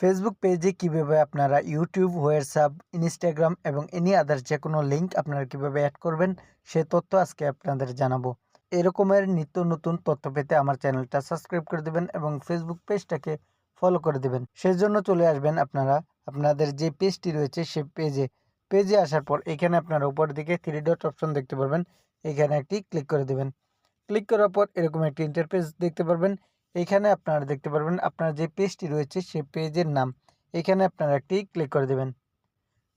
Facebook পেজে কীভাবে আপনারা ইউটিউব হোয়াটসঅ্যাপ ইনস্টাগ্রাম এবং এনি আদার্স যে কোনো লিঙ্ক আপনারা কীভাবে অ্যাড করবেন, সে তথ্য আজকে আপনাদের জানাব। এরকমের নিত্য নতুন তথ্য পেতে আমার চ্যানেলটা সাবস্ক্রাইব করে দেবেন এবং ফেসবুক পেজটাকে ফলো করে দেবেন। সেই জন্য চলে আসবেন আপনারা, আপনাদের যে পেজটি রয়েছে সে পেজে পেজে আসার পর এখানে আপনারা উপর দিকে থ্রি ডট অপশন দেখতে পারবেন। এখানে একটি ক্লিক করে দেবেন। ক্লিক করার পর এরকম একটি ইন্টারফেস দেখতে পারবেন। এখানে আপনারা দেখতে পারবেন আপনার যে পেজটি রয়েছে সে পেজের নাম। এখানে আপনারা একটি ক্লিক করে দেবেন।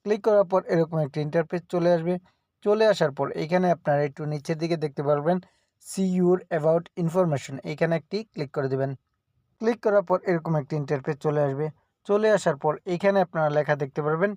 ক্লিক করার পর এরকম একটি ইন্টারফেস চলে আসবে। চলে আসার পর এখানে আপনারা একটু নিচের দিকে দেখতে পারবেন সি ইউর অ্যাবাউট ইনফরমেশন এখানে একটি ক্লিক করে দেবেন। ক্লিক করার পর এরকম একটি ইন্টারফেস চলে আসবে। চলে আসার পর এখানে আপনারা লেখা দেখতে পারবেন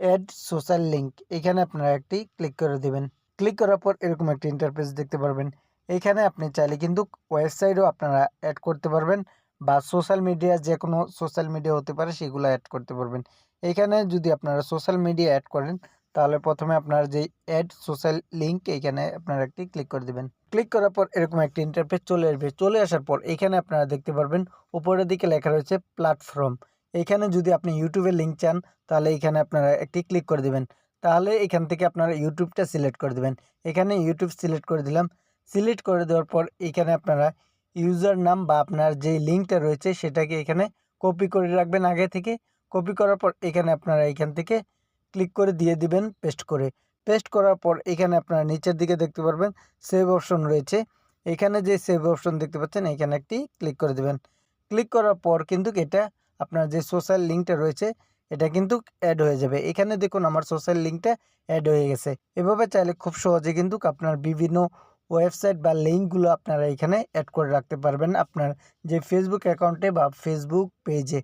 অ্যাড সোশ্যাল লিঙ্ক এখানে আপনারা একটি ক্লিক করে দেবেন। ক্লিক করার পর এরকম একটি ইন্টারফেস দেখতে পারবেন। এখানে আপনি চাইলে কিন্তু ওয়েবসাইটও আপনারা অ্যাড করতে পারবেন বা সোশ্যাল মিডিয়া যে কোনো সোশ্যাল মিডিয়া হতে পারে সেগুলো অ্যাড করতে পারবেন। এখানে যদি আপনারা সোশ্যাল মিডিয়া অ্যাড করেন, তাহলে প্রথমে আপনার যে অ্যাড সোশ্যাল লিঙ্ক এখানে আপনারা একটি ক্লিক করে দেবেন। ক্লিক করার পর এরকম একটি ইন্টারফেস চলে আসবে। চলে আসার পর এখানে আপনারা দেখতে পারবেন, উপরের দিকে লেখা রয়েছে প্ল্যাটফর্ম এখানে যদি আপনি ইউটিউবের লিঙ্ক চান, তাহলে এখানে আপনারা একটি ক্লিক করে দেবেন। তাহলে এখান থেকে আপনারা ইউটিউবটা সিলেক্ট করে দেবেন। এখানে ইউটিউব সিলেক্ট করে দিলাম। সিলেক্ট করে দেওয়ার পর এখানে আপনারা ইউজার নাম বা আপনার যে লিঙ্কটা রয়েছে সেটাকে এখানে কপি করে রাখবেন আগে থেকে। কপি করার পর এখানে আপনারা এখান থেকে ক্লিক করে দিয়ে দিবেন পেস্ট করে। পেস্ট করার পর এখানে আপনারা নিচের দিকে দেখতে পারবেন সেভ অপশন রয়েছে। এখানে যে সেভ অপশন দেখতে পাচ্ছেন এখানে একটি ক্লিক করে দেবেন। ক্লিক করার পর কিন্তু এটা আপনার যে সোশ্যাল লিঙ্কটা রয়েছে এটা কিন্তু অ্যাড হয়ে যাবে। এখানে দেখুন আমার সোশ্যাল লিঙ্কটা অ্যাড হয়ে গেছে। এভাবে চাইলে খুব সহজে কিন্তু আপনার বিভিন্ন ওয়েবসাইট বা লিঙ্কগুলো আপনারা এখানে অ্যাড করে রাখতে পারবেন আপনার যে ফেসবুক অ্যাকাউন্টে বা ফেসবুক পেজে